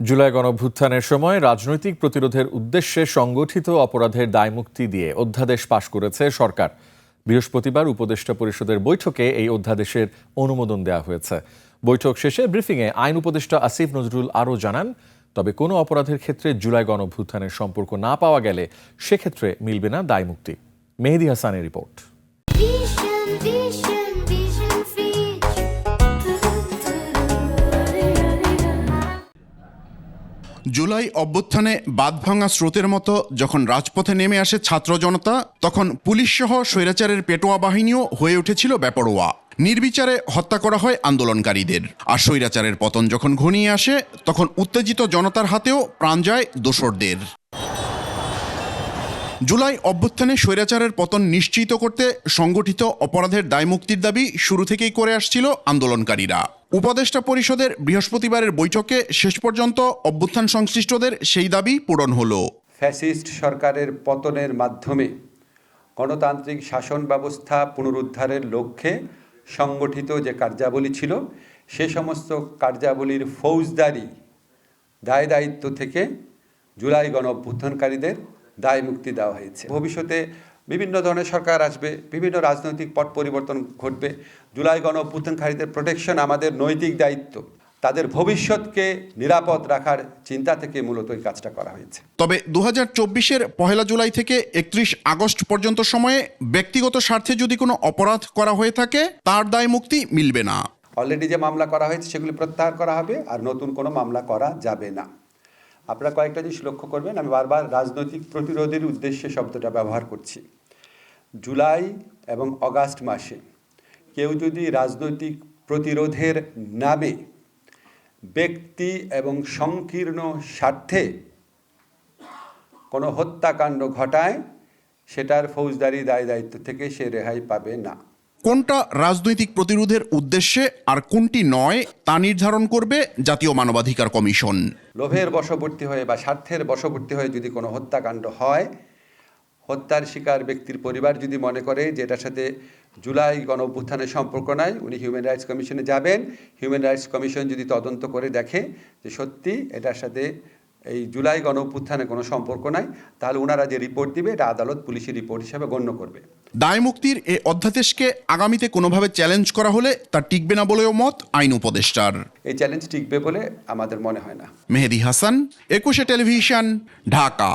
জুলাই গণভ্যুত্থানের সময় রাজনৈতিক প্রতিরোধের উদ্দেশ্যে সংগঠিত অপরাধের দায়মুক্তি দিয়ে অধ্যাদেশ পাশ করেছে সরকার। বৃহস্পতিবার উপদেষ্টা পরিষদের বৈঠকে এই অধ্যাদেশের অনুমোদন দেওয়া হয়েছে। বৈঠক শেষে ব্রিফিংয়ে আইন উপদেষ্টা আসিফ নজরুল আরও জানান, তবে কোনো অপরাধের ক্ষেত্রে জুলাই গণভ্যুত্থানের সম্পর্ক না পাওয়া গেলে সেক্ষেত্রে মিলবে না দায়মুক্তি। মেহেদি হাসানের রিপোর্ট। জুলাই অভ্যুত্থানে বাঁধভাঙা স্রোতের মতো যখন রাজপথে নেমে আসে ছাত্র জনতা, তখন পুলিশ সহ স্বৈরাচারের পেটোয়া বাহিনীও হয়ে উঠেছিল বেপরোয়া। নির্বিচারে হত্যা করা হয় আন্দোলনকারীদের। আর স্বৈরাচারের পতন যখন ঘনিয়ে আসে, তখন উত্তেজিত জনতার হাতেও প্রাণ যায় দোসরদের। জুলাই অভ্যুত্থানে স্বৈরাচারের পতন নিশ্চিত করতে সংগঠিত অপরাধের দায়মুক্তির দাবি শুরু থেকেই করে আসছিল আন্দোলনকারীরা। উপদেষ্টা পরিষদের বৃহস্পতিবারের বৈঠকে শেষ পর্যন্ত অভ্যুত্থান সংশ্লিষ্টদের সেই দাবি পূরণ হলো। ফ্যাসিস্ট সরকারের পতনের মাধ্যমে গণতান্ত্রিক শাসন ব্যবস্থা পুনরুদ্ধারের লক্ষ্যে সংগঠিত যে কার্যাবলী ছিল, সে সমস্ত কার্যাবলীর ফৌজদারি, দায় দায়িত্ব থেকে জুলাই গণ অভ্যুত্থানকারীদের দায় মুক্তি দেওয়া হয়েছে। ভবিষ্যতে বিভিন্ন ধরনের সরকার আসবে বিভিন্ন রাজনৈতিক পট পরিবর্তন ঘটবে। জুলাই গণ অভ্যুত্থানকারীদের প্রোটেকশন আমাদের নৈতিক দায়িত্ব। তাদের ভবিষ্যৎকে নিরাপদ রাখার চিন্তা থেকে মূলত এই কাজটা করা হয়েছে। তবে দু হাজার চব্বিশের পহেলা জুলাই থেকে একত্রিশ আগস্ট পর্যন্ত সময়ে ব্যক্তিগত স্বার্থে যদি কোনো অপরাধ করা হয়ে থাকে তার দায় মুক্তি মিলবে না। অলরেডি যে মামলা করা হয়েছে সেগুলি প্রত্যাহার করা হবে আর নতুন কোনো মামলা করা যাবে না। আপনারা কয়েকটা জিনিস লক্ষ্য করবেন আমি বারবার রাজনৈতিক প্রতিরোধের উদ্দেশ্যে শব্দটা ব্যবহার করছি। জুলাই এবং অগাস্ট মাসে কেউ যদি রাজনৈতিক প্রতিরোধের নামে ব্যক্তি এবং সংকীর্ণ স্বার্থে কোনো হত্যাকাণ্ড ঘটায় সেটার ফৌজদারি দায় দায়িত্ব থেকে সে রেহাই পাবে না। কোনটা রাজনৈতিক প্রতিরোধের উদ্দেশ্যে আর কোনটি নয় তা নির্ধারণ করবে জাতীয় মানবাধিকার কমিশন। লোভের বশবর্তী হয়ে বা স্বার্থের বশবর্তী হয়ে যদি কোনো হত্যাকাণ্ড হয় হত্যার শিকার ব্যক্তির পরিবার যদি মনে করে যে এটার সাথে জুলাই গণ অভ্যুত্থানের সম্পর্ক নাই উনি হিউম্যান রাইটস কমিশনে যাবেন। হিউম্যান রাইটস কমিশন যদি তদন্ত করে দেখে যে সত্যি এটার সাথে এই জুলাই গণ অভ্যুত্থানে কোনো সম্পর্ক নাই তাহলে ওনারা যে রিপোর্ট দিবে এটা আদালত পুলিশের রিপোর্ট হিসাবে গণ্য করবে। দায় মুক্তির এ অধ্যাদেশকে আগামীতে কোনোভাবে চ্যালেঞ্জ করা হলে তা টিকবে না বলেও মত আইন উপদেষ্টার। এই চ্যালেঞ্জ টিকবে বলে আমাদের মনে হয় না। মেহেদি হাসান একুশে টেলিভিশন ঢাকা।